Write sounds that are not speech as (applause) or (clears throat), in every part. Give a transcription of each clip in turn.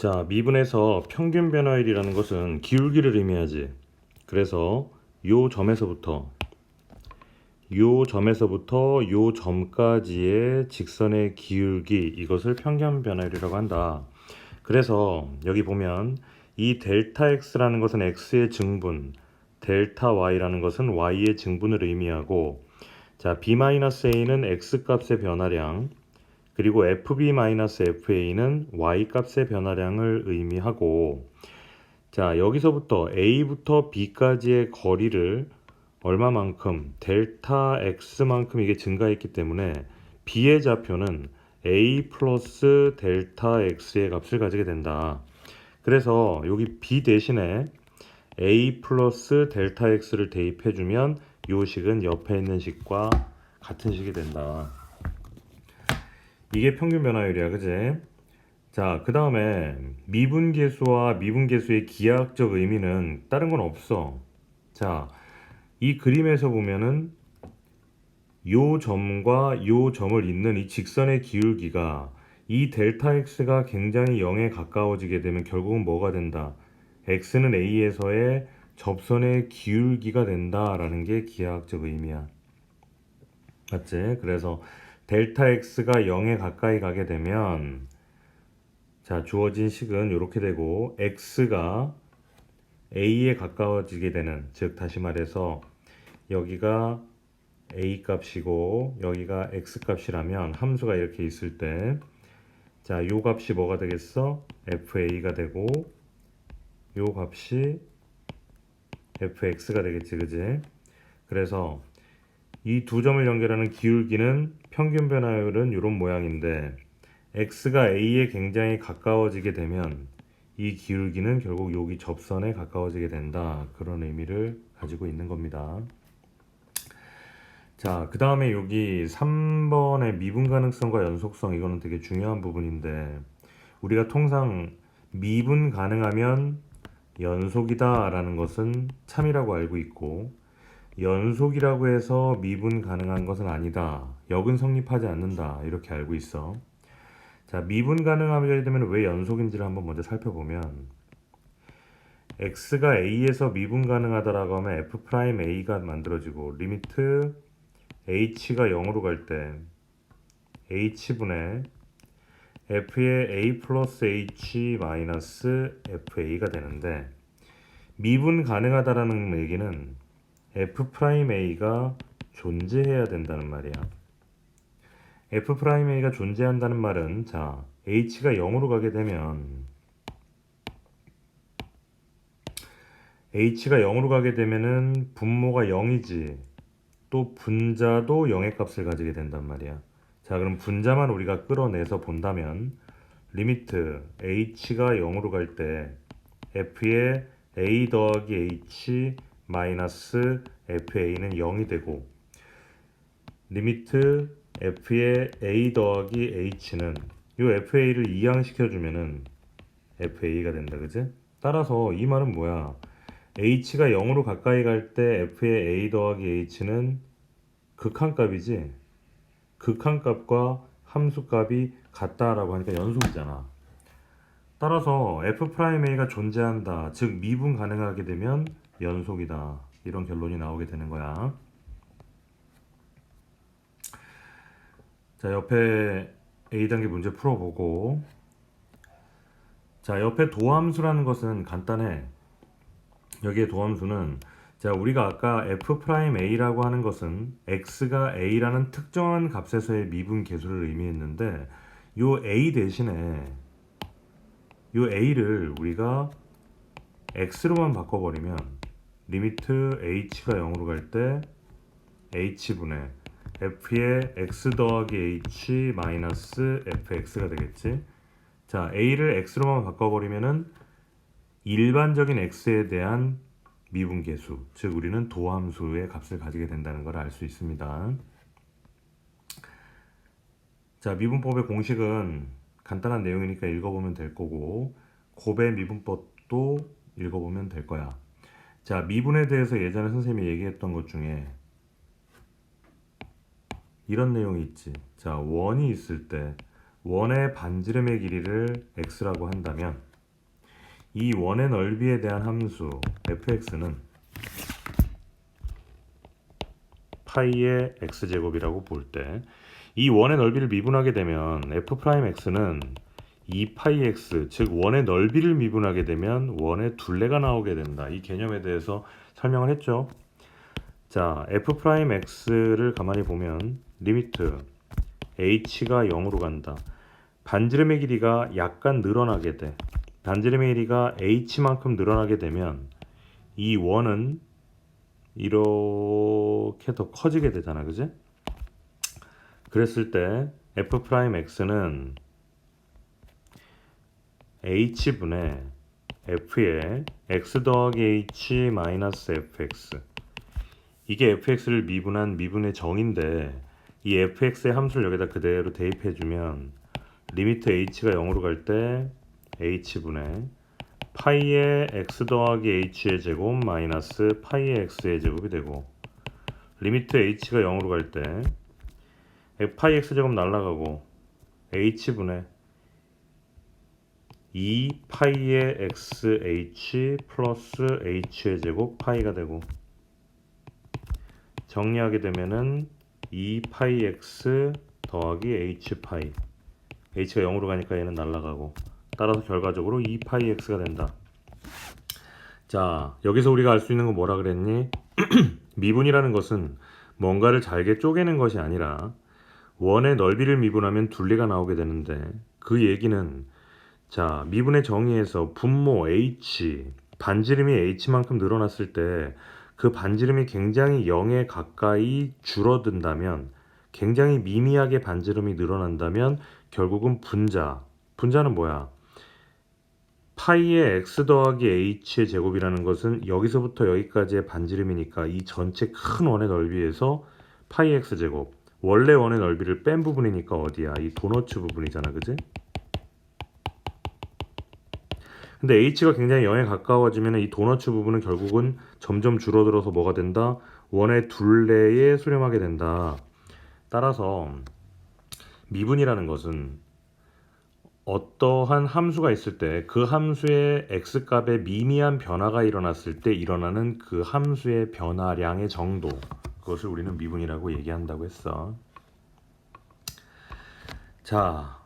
자, 미분에서 평균 변화율이라는 것은 기울기를 의미하지. 그래서 요 점에서부터 요 점에서부터 요 점까지의 직선의 기울기 이것을 평균 변화율이라고 한다. 그래서 여기 보면 이 델타 x라는 것은 x의 증분, 델타 y라는 것은 y의 증분을 의미하고 자, b-a는 x 값의 변화량 그리고 fb-fa는 y 값의 변화량을 의미하고 자, 여기서부터 a부터 b까지의 거리를 얼마만큼 델타 x만큼 이게 증가했기 때문에 b의 좌표는 a 플러스 델타 x의 값을 가지게 된다. 그래서 여기 b 대신에 a 플러스 델타 x를 대입해주면 요 식은 옆에 있는 식과 같은 식이 된다. 이게 평균 변화율이야, 그지? 자, 그 다음에 미분계수와 미분계수의 기하학적 의미는 다른 건 없어. 자, 이 그림에서 보면은 요 점과 요 점을 잇는 이 직선의 기울기가 이 델타 x가 굉장히 0에 가까워지게 되면 결국은 뭐가 된다? x는 a에서의 접선의 기울기가 된다라는 게 기하학적 의미야. 맞지? 그래서 델타 x가 0에 가까이 가게 되면 자 주어진 식은 이렇게 되고 x가 a에 가까워지게 되는 즉 다시 말해서 여기가 a 값이고 여기가 x 값이라면 함수가 이렇게 있을 때 자, 요 값이 뭐가 되겠어? fa가 되고 요 값이 fx가 되겠지, 그지? 그래서 이 두 점을 연결하는 기울기는 평균 변화율은 이런 모양인데 x가 a에 굉장히 가까워지게 되면 이 기울기는 결국 여기 접선에 가까워지게 된다. 그런 의미를 가지고 있는 겁니다. 자, 그 다음에 여기 3번의 미분 가능성과 연속성 이거는 되게 중요한 부분인데 우리가 통상 미분 가능하면 연속이다라는 것은 참이라고 알고 있고 연속이라고 해서 미분 가능한 것은 아니다. 역은 성립하지 않는다. 이렇게 알고 있어. 자, 미분 가능하게 되면 왜 연속인지를 한번 먼저 살펴보면 x가 a에서 미분 가능하다라고 하면 f'a가 만들어지고 리미트 h가 0으로 갈 때 h분의 f의 a 플러스 h 마이너스 fa가 되는데 미분 가능하다라는 얘기는 f'a가 존재해야 된다는 말이야. f'a가 존재한다는 말은 자 h가 0으로 가게 되면 h가 0으로 가게 되면은 분모가 0이지 또 분자도 0의 값을 가지게 된단 말이야. 자 그럼 분자만 우리가 끌어내서 본다면 리미트 h가 0으로 갈 때 f의 a 더하기 h 마이너스 fa는 0이 되고 리미트 f의 a 더하기 h는 이 fa를 이항시켜 주면은 fa가 된다 그지? 따라서 이 말은 뭐야? h가 0으로 가까이 갈 때 f의 a 더하기 h는 극한값이지 극한값과 함수값이 같다라고 하니까 연속이잖아 따라서 f'a가 존재한다 즉 미분 가능하게 되면 연속이다. 이런 결론이 나오게 되는 거야. 자 옆에 A단계 문제 풀어보고. 자 옆에 도함수라는 것은 간단해. 여기에 도함수는 자 우리가 아까 f'a라고 하는 것은 x가 a라는 특정한 값에서의 미분 계수를 의미했는데 요 a 대신에 요 a를 우리가 x로만 바꿔버리면 리미트 h가 0으로 갈 때 h분의 f의 x 더하기 h 마이너스 fx가 되겠지. 자, a를 x로만 바꿔버리면은 일반적인 x에 대한 미분계수, 즉 우리는 도함수의 값을 가지게 된다는 걸 알 수 있습니다. 자, 미분법의 공식은 간단한 내용이니까 읽어보면 될 거고 곱의 미분법도 읽어보면 될 거야. 자, 미분에 대해서 예전에 선생님이 얘기했던 것 중에 이런 내용이 있지. 자, 원이 있을 때 원의 반지름의 길이를 x라고 한다면 이 원의 넓이에 대한 함수 fx는 파이의 x제곱이라고 볼 때 이 원의 넓이를 미분하게 되면 f 프라임 x는 2파이 x 즉 원의 넓이를 미분하게 되면 원의 둘레가 나오게 된다. 이 개념에 대해서 설명을 했죠. 자, f 프라임 x를 가만히 보면 리미트 h가 0으로 간다. 반지름의 길이가 약간 늘어나게 돼. 반지름의 길이가 h만큼 늘어나게 되면 이 원은 이렇게 더 커지게 되잖아, 그지? 그랬을 때 f 프라임 x는 h분의 f의 x 더하기 h 마이너스 fx 이게 fx를 미분한 미분의 정인데 이 fx의 함수를 여기다 그대로 대입해주면 리미트 h가 0으로 갈 때 h분의 파이의 x 더하기 h의 제곱 마이너스 파이의 x의 제곱이 되고 리미트 h가 0으로 갈 때 파이 x 제곱 날라가고 h분의 2 파이의 x h 플러스 h의 제곱 파이가 되고 정리하게 되면은 2 파이 x 더하기 h 파이 h가 0으로 가니까 얘는 날라가고 따라서 결과적으로 2 파이 x가 된다. 자, 여기서 우리가 알 수 있는 건 뭐라 그랬니? (clears throat) 미분이라는 것은 뭔가를 잘게 쪼개는 것이 아니라 원의 넓이를 미분하면 둘레가 나오게 되는데 그 얘기는 자, 미분의 정의에서 분모 h 반지름이 h만큼 늘어났을 때 그 반지름이 굉장히 0에 가까이 줄어든다면 굉장히 미미하게 반지름이 늘어난다면 결국은 분자. 분자는 뭐야? 파이의 x 더하기 h의 제곱이라는 것은 여기서부터 여기까지의 반지름이니까 이 전체 큰 원의 넓이에서 파이 x 제곱 원래 원의 넓이를 뺀 부분이니까 어디야? 이 도너츠 부분이잖아, 그지? 근데 h가 굉장히 0에 가까워지면 이 도너츠 부분은 결국은 점점 줄어들어서 뭐가 된다? 원의 둘레에 수렴하게 된다. 따라서 미분이라는 것은 어떠한 함수가 있을 때 그 함수의 x값에 미미한 변화가 일어났을 때 일어나는 그 함수의 변화량의 정도 그것을 우리는 미분이라고 얘기한다고 했어. 자,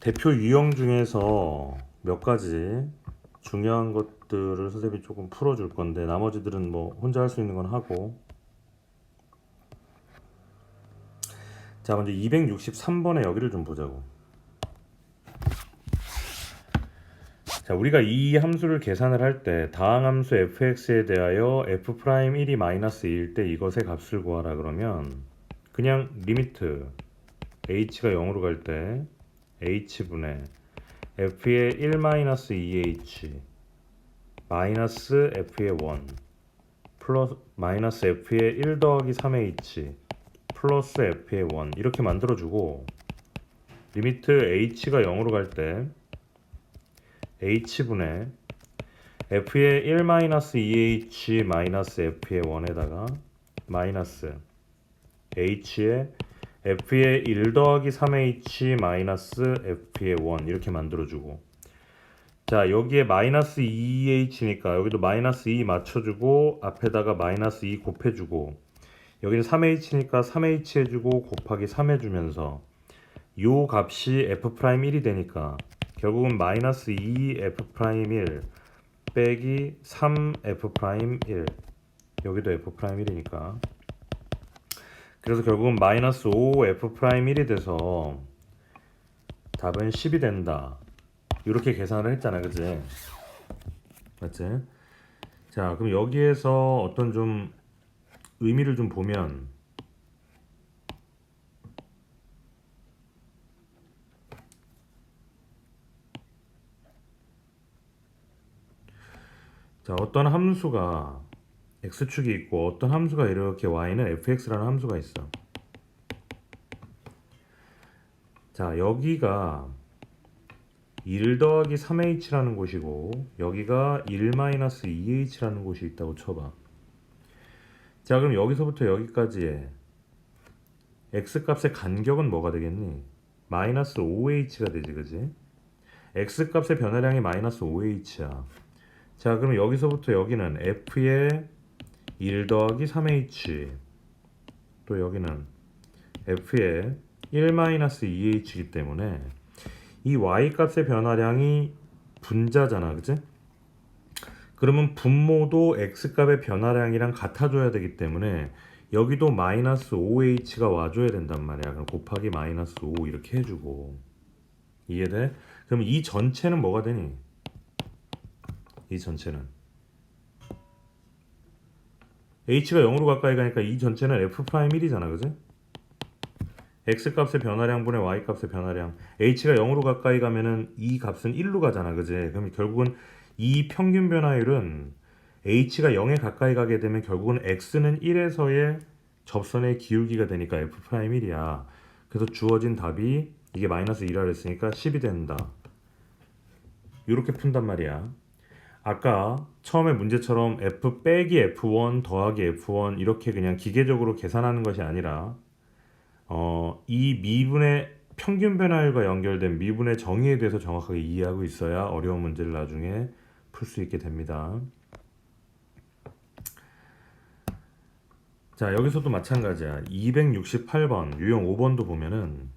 대표 유형 중에서 몇 가지 중요한 것들을 선생님이 조금 풀어줄 건데 나머지들은 뭐 혼자 할 수 있는 건 하고 자 먼저 263번에 여기를 좀 보자고 자 우리가 이 함수를 계산을 할 때 다항 함수 fx에 대하여 f 프라임 1이 마이너스 2일 때 이것의 값을 구하라 그러면 그냥 리미트 h가 0으로 갈 때 h분의 f의 1 마이너스 2h 마이너스 f의 1 플러스 마이너스 f의 1 더하기 3h 플러스 f의 1 이렇게 만들어주고 리미트 h가 0으로 갈때 h분의 f의 1 마이너스 2h 마이너스 f의 1에다가 마이너스 h의 f의 1 더하기 3h 마이너스 f의 1 이렇게 만들어주고. 자 여기에 마이너스 2h니까 여기도 마이너스 2 맞춰주고 앞에다가 마이너스 2 곱해주고 여기는 3h니까 3h 해주고 곱하기 3 해주면서 요 값이 f 프라임 1이 되니까 결국은 마이너스 2 f 프라임 1 빼기 3 f 프라임 1 여기도 f 프라임 1이니까 그래서 결국은 마이너스 5 f 프라임 1이 돼서 답은 10이 된다. 이렇게 계산을 했잖아, 그지? 맞지? 자, 그럼 여기에서 어떤 좀 의미를 좀 보면 자, 어떤 함수가 x축이 있고 어떤 함수가 이렇게 y는 fx라는 함수가 있어. 자, 여기가 1 더하기 3h라는 곳이고 여기가 1 마이너스 2h라는 곳이 있다고 쳐봐. 자, 그럼 여기서부터 여기까지의 x값의 간격은 뭐가 되겠니? 마이너스 5h가 되지, 그지? x 값의 변화량이 마이너스 5h야. 자, 그럼 여기서부터 여기는 f의 1 더하기 3h 또 여기는 f의 1 마이너스 2h이기 때문에 이 y 값의 변화량이 분자잖아, 그치? 그러면 분모도 x 값의 변화량이랑 같아줘야 되기 때문에 여기도 마이너스 5h가 와줘야 된단 말이야. 그럼 곱하기 마이너스 5 이렇게 해주고 이해돼? 그럼 이 전체는 뭐가 되니? 이 전체는 h가 0으로 가까이 가니까 이 전체는 f 프라임 1이잖아, 그지? x 값의 변화량분의 y 값의 변화량 h가 0으로 가까이 가면은 이 값은 1로 가잖아, 그지? 그럼 결국은 이 평균 변화율은 h가 0에 가까이 가게 되면 결국은 x는 1에서의 접선의 기울기가 되니까 f 프라임 1이야. 그래서 주어진 답이 이게 마이너스 2라 그랬으니까 10이 된다. 이렇게 푼단 말이야. 아까 처음에 문제처럼 f 빼기 f1 더하기 f1 이렇게 그냥 기계적으로 계산하는 것이 아니라 어, 이 미분의 평균 변화율과 연결된 미분의 정의에 대해서 정확하게 이해하고 있어야 어려운 문제를 나중에 풀 수 있게 됩니다. 자, 여기서도 마찬가지야. 268번, 유형 5번도 보면은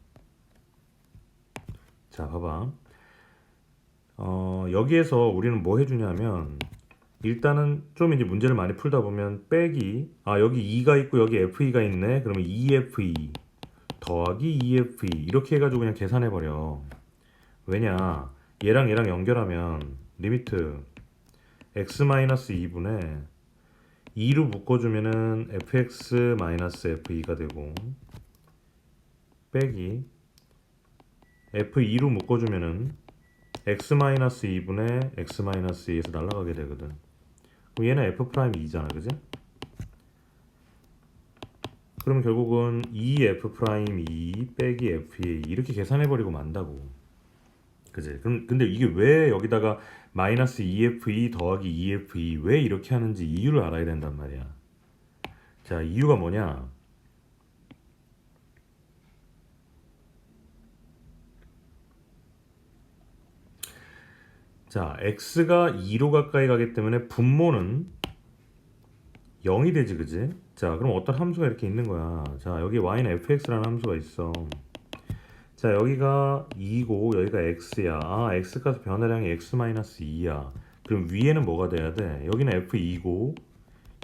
자, 봐봐. 어, 여기에서 우리는 뭐 해주냐면 일단은 좀 이제 문제를 많이 풀다 보면 빼기. 아 여기 2가 있고 여기 FE가 있네. 그러면 2FE 더하기 2FE 이렇게 해가지고 그냥 계산해 버려. 왜냐? 얘랑 얘랑 연결하면 리미트 x-2분의 2로 묶어주면은 fx-fe가 되고 빼기 f2로 묶어주면은 x-2분의 x-2에서 날아가게 되거든 그럼 얘는 f'2잖아 그지? 그럼 결국은 2f'2 빼기 f의 2 이렇게 계산해 버리고 만다고 그지? 그럼 근데 이게 왜 여기다가 마이너스 2f2 더하기 2f2 왜 이렇게 하는지 이유를 알아야 된단 말이야 자 이유가 뭐냐 자, x가 2로 가까이 가기 때문에 분모는 0이 되지, 그지? 자, 그럼 어떤 함수가 이렇게 있는 거야. 자, 여기 y는 fx라는 함수가 있어. 자, 여기가 2고 여기가 x야. 아, x 값 변화량이 x-2야. 그럼 위에는 뭐가 돼야 돼? 여기는 f2고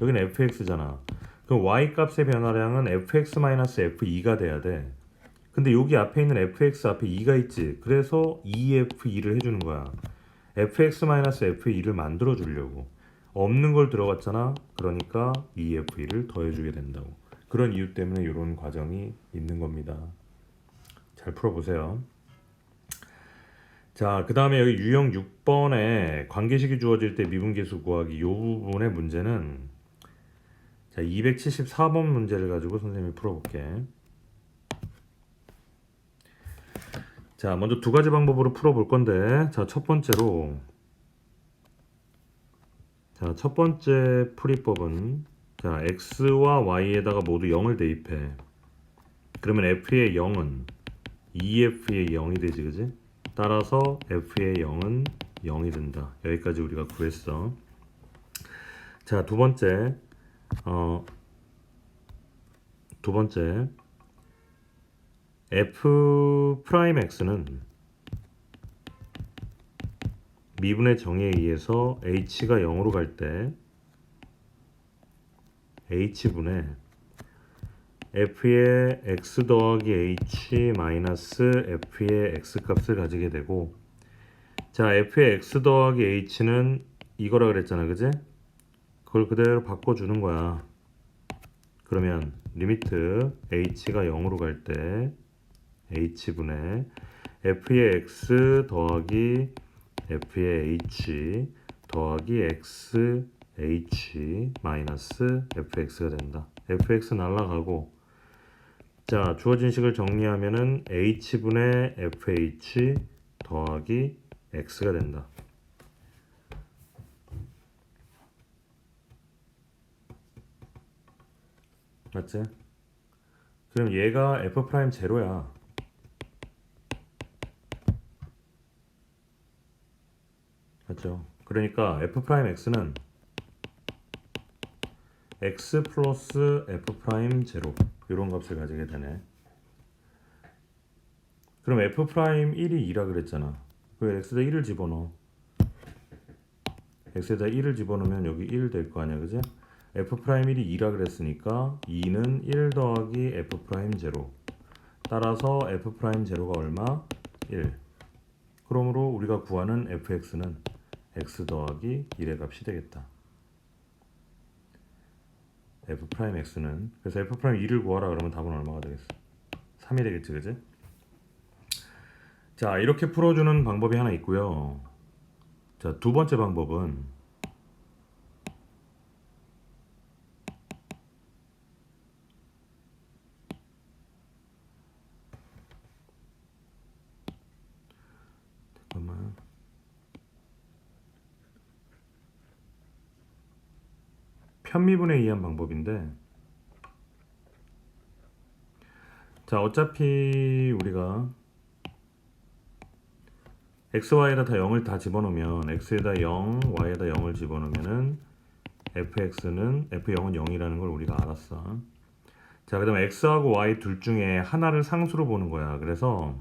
여기는 fx잖아. 그럼 y 값의 변화량은 fx-f2가 돼야 돼. 근데 여기 앞에 있는 fx 앞에 2가 있지. 그래서 2f2를 해주는 거야. Fx-f2를 만들어 주려고. 없는 걸 들어갔잖아. 그러니까 2f2를 더해 주게 된다고. 그런 이유 때문에 이런 과정이 있는 겁니다. 잘 풀어보세요. 자 그 다음에 여기 유형 6번에 관계식이 주어질 때 미분계수 구하기 이 부분의 문제는 자 274번 문제를 가지고 선생님이 풀어볼게 자, 먼저 두 가지 방법으로 풀어볼 건데, 자, 첫 번째로, 자, 첫 번째 풀이법은, 자, x와 y에다가 모두 0을 대입해. 그러면 f의 0은 2f의 0이 되지, 그지? 따라서 f의 0은 0이 된다. 여기까지 우리가 구했어. 자, 두 번째, 어, 두 번째, f 프라임 x는 미분의 정의에 의해서 h가 0으로 갈 때 h분의 f의 x 더하기 h 마이너스 f의 x 값을 가지게 되고 자 f의 x 더하기 h는 이거라 그랬잖아 그지? 그걸 그대로 바꿔주는 거야 그러면 리미트 h가 0으로 갈때 h분의 f의 x 더하기 f의 h 더하기 x h 마이너스 fx가 된다. fx 날라가고 자 주어진 식을 정리하면은 h분의 fh 더하기 x가 된다. 맞지? 그럼 얘가 f 프라임 제로야. 맞죠? 그러니까 f 프라임 x는 x 플러스 f 프라임 제로 이런 값을 가지게 되네. 그럼 f 프라임 1이 2라 그랬잖아. 그 x에다 1을 집어넣어. x에다 1을 집어넣으면 여기 1 될 거 아니야, 그지? f 프라임 1이 2라 그랬으니까 2는 1 더하기 f 프라임 제로. 따라서 f 프라임 제로가 얼마? 1. 그러므로 우리가 구하는 fx는 x 더하기 1의 값이 되겠다. f x는 그래서 f 프라임 2를 구하라 그러면 답은 얼마가 되겠어? 3이 되겠지, 그지? 자, 이렇게 풀어주는 방법이 하나 있고요. 자, 두 번째 방법은 잠깐만. 편미분에 의한 방법인데 자 어차피 우리가 xy에다 다 0을 다 집어넣으면 x에다 0, y에다 0을 집어넣으면은 fx는 f0은 0이라는 걸 우리가 알았어. 자, 그 다음에 x하고 y 둘 중에 하나를 상수로 보는 거야. 그래서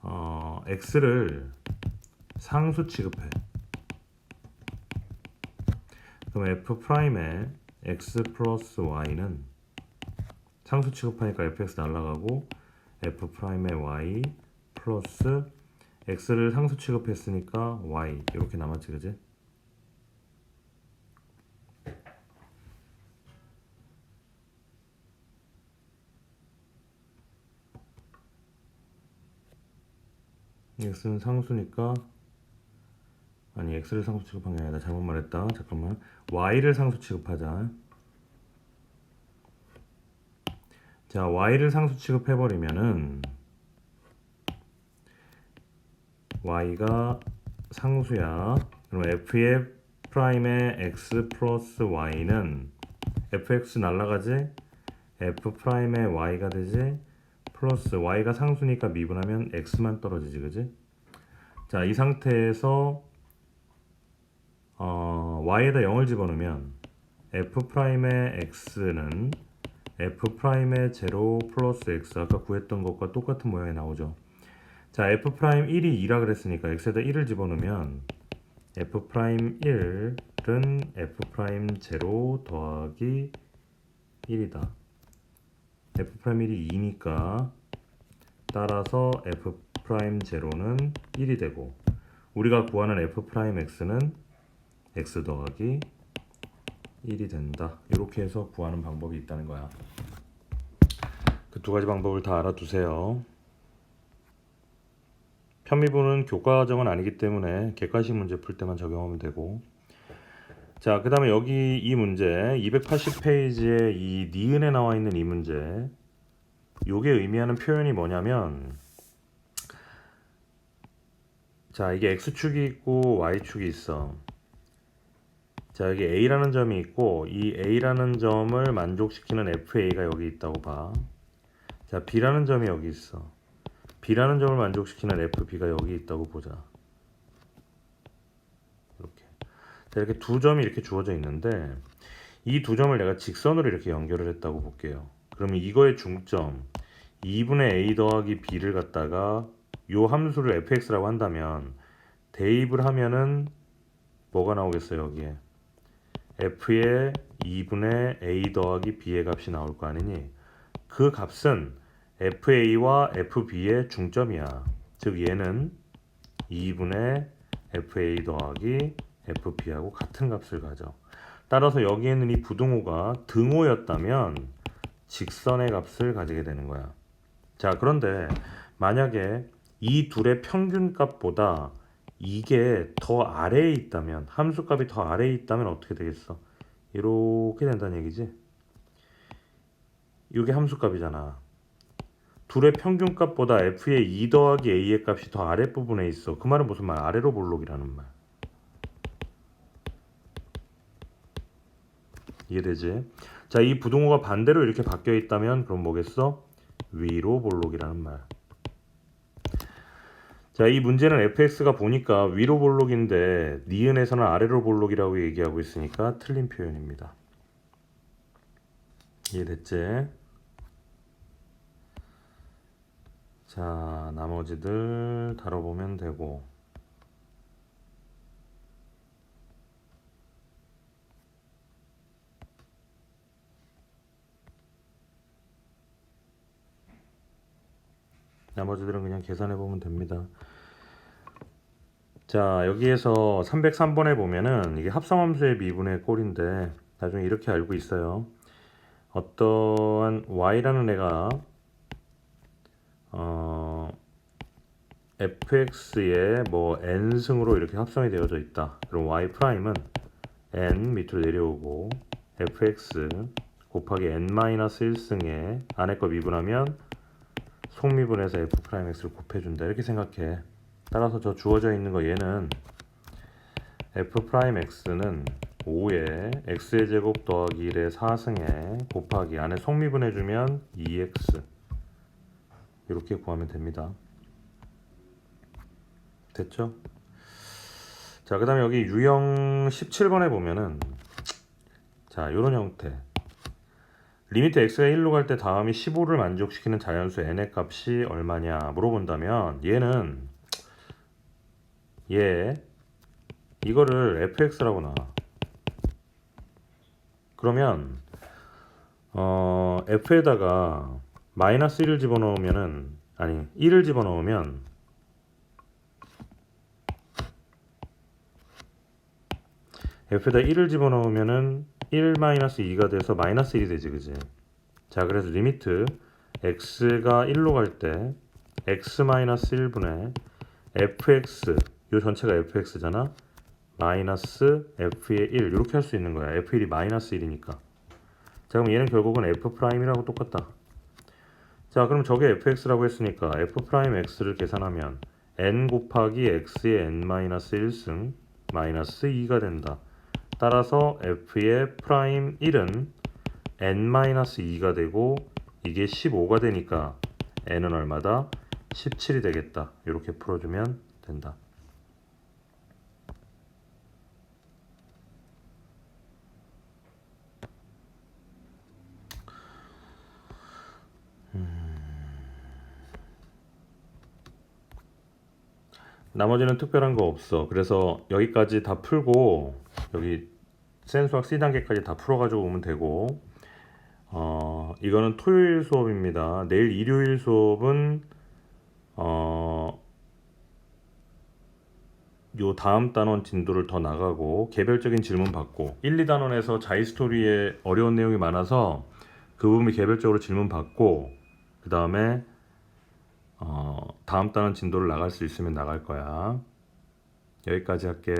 어, x를 상수 취급해. 그럼 f 프라임의 x 플러스 y는 상수 취급하니까 fx 날라가고 f 프라임의 y 플러스 x를 상수 취급했으니까 y 이렇게 남았지 그지? x는 상수니까 아니 x를 상수 취급한 게 아니라 잘못 말했다 잠깐만 y를 상수 취급하자 자 y를 상수 취급해버리면은 y가 상수야. 그럼 f의 프라임의 x 플러스 y는 fx 날라가지? f 프라임의 y가 되지? 플러스 y가 상수니까 미분하면 x만 떨어지지, 그지? 자, 이 상태에서 어, y에다 0을 집어넣으면 f 프라임의 x는 f 프라임의 제로 플러스 x 아까 구했던 것과 똑같은 모양이 나오죠. 자, f 프라임 1이 2라 그랬으니까 x에다 1을 집어넣으면 f 프라임 1은 f 프라임 0 더하기 1이다. f 프라임 1이 2니까 따라서 f 프라임 0는 1이 되고 우리가 구하는 f 프라임 x는 x 더하기 1이 된다. 이렇게 해서 구하는 방법이 있다는 거야. 그 두 가지 방법을 다 알아두세요. 편미분은 교과정은 아니기 때문에 객관식 문제 풀 때만 적용하면 되고 자, 그 다음에 여기 이 문제 280페이지에 이 니은에 나와 있는 이 문제 요게 의미하는 표현이 뭐냐면 자, 이게 x축이 있고 y축이 있어 자, 여기 a라는 점이 있고 이 a라는 점을 만족시키는 fa가 여기 있다고 봐 자, b라는 점이 여기 있어 B라는 점을 만족시키는 FB가 여기 있다고 보자. 이렇게. 자, 이렇게 두 점이 이렇게 주어져 있는데 이 두 점을 내가 직선으로 이렇게 연결을 했다고 볼게요. 그러면 이거의 중점 2분의 A 더하기 B를 갖다가 요 함수를 fx라고 한다면 대입을 하면은 뭐가 나오겠어요 여기에 f의 2분의 a 더하기 b의 값이 나올 거 아니니 그 값은 FA와 FB의 중점이야. 즉 얘는 2분의 FA 더하기 FB하고 같은 값을 가져. 따라서 여기에는 이 부등호가 등호였다면 직선의 값을 가지게 되는 거야. 자, 그런데 만약에 이 둘의 평균값보다 이게 더 아래에 있다면 함수값이 더 아래에 있다면 어떻게 되겠어? 이렇게 된다는 얘기지. 이게 함수값이잖아. 둘의 평균값보다 f의 2 더하기 a의 값이 더 아랫부분에 있어. 그 말은 무슨 말? 아래로 볼록이라는 말. 이해되지? 자, 이 부동호가 반대로 이렇게 바뀌어 있다면 그럼 뭐겠어? 위로 볼록이라는 말. 자, 이 문제는 fx가 보니까 위로 볼록인데 니은에서는 아래로 볼록이라고 얘기하고 있으니까 틀린 표현입니다. 이해됐지? 자, 나머지들 다뤄보면 되고. 나머지들은 그냥 계산해 보면 됩니다. 자, 여기에서 303번에 보면은 이게 합성함수의 미분의 꼴인데 나중에 이렇게 알고 있어요. 어떠한 y라는 애가 어 fx의 뭐 n승으로 이렇게 합성이 되어져 있다. 그럼 y 프라임은 n 밑으로 내려오고 fx 곱하기 n-1승에 안에 거 미분하면 속미분해서 f 프라임 x를 곱해준다. 이렇게 생각해. 따라서 저 주어져 있는 거 얘는 f 프라임 x는 5에 x의 제곱 더하기 1의 4승에 곱하기 안에 속미분해주면 2x 이렇게 구하면 됩니다. 됐죠? 자, 그 다음에 여기 유형 17번에 보면은 자, 요런 형태 리미트 x가 1로 갈 때 다음이 15를 만족시키는 자연수 n의 값이 얼마냐 물어본다면 얘는 얘 이거를 fx라고 놔. 그러면 어 f에다가 마이너스 1을 집어넣으면은 아니 1을 집어넣으면 f에다 1을 집어넣으면은 1 마이너스 2가 돼서 마이너스 1이 되지 그지? 자 그래서 리미트 x가 1로 갈 때 x 마이너스 1분의 fx 요 전체가 fx잖아? 마이너스 f의 1 이렇게 할 수 있는 거야. f1이 마이너스 1이니까. 자 그럼 얘는 결국은 f 프라임이라고 똑같다. 자 그럼 저게 fx라고 했으니까 f 프라임 x를 계산하면 n 곱하기 x의 n 마이너스 1승 마이너스 2가 된다 따라서 f의 프라임 1은 n-2가 되고 이게 15가 되니까 n은 얼마다? 17이 되겠다. 이렇게 풀어주면 된다. 음. 나머지는 특별한 거 없어. 그래서 여기까지 다 풀고 여기 센수학 C 단계까지 다 풀어가지고 오면 되고 어 이거는 토요일 수업입니다. 내일 일요일 수업은 어 요 다음 단원 진도를 더 나가고 개별적인 질문 받고 1, 2단원에서 자이 스토리에 어려운 내용이 많아서 그 부분이 개별적으로 질문 받고 그 다음에 어 다음 단원 진도를 나갈 수 있으면 나갈 거야. 여기까지 할게.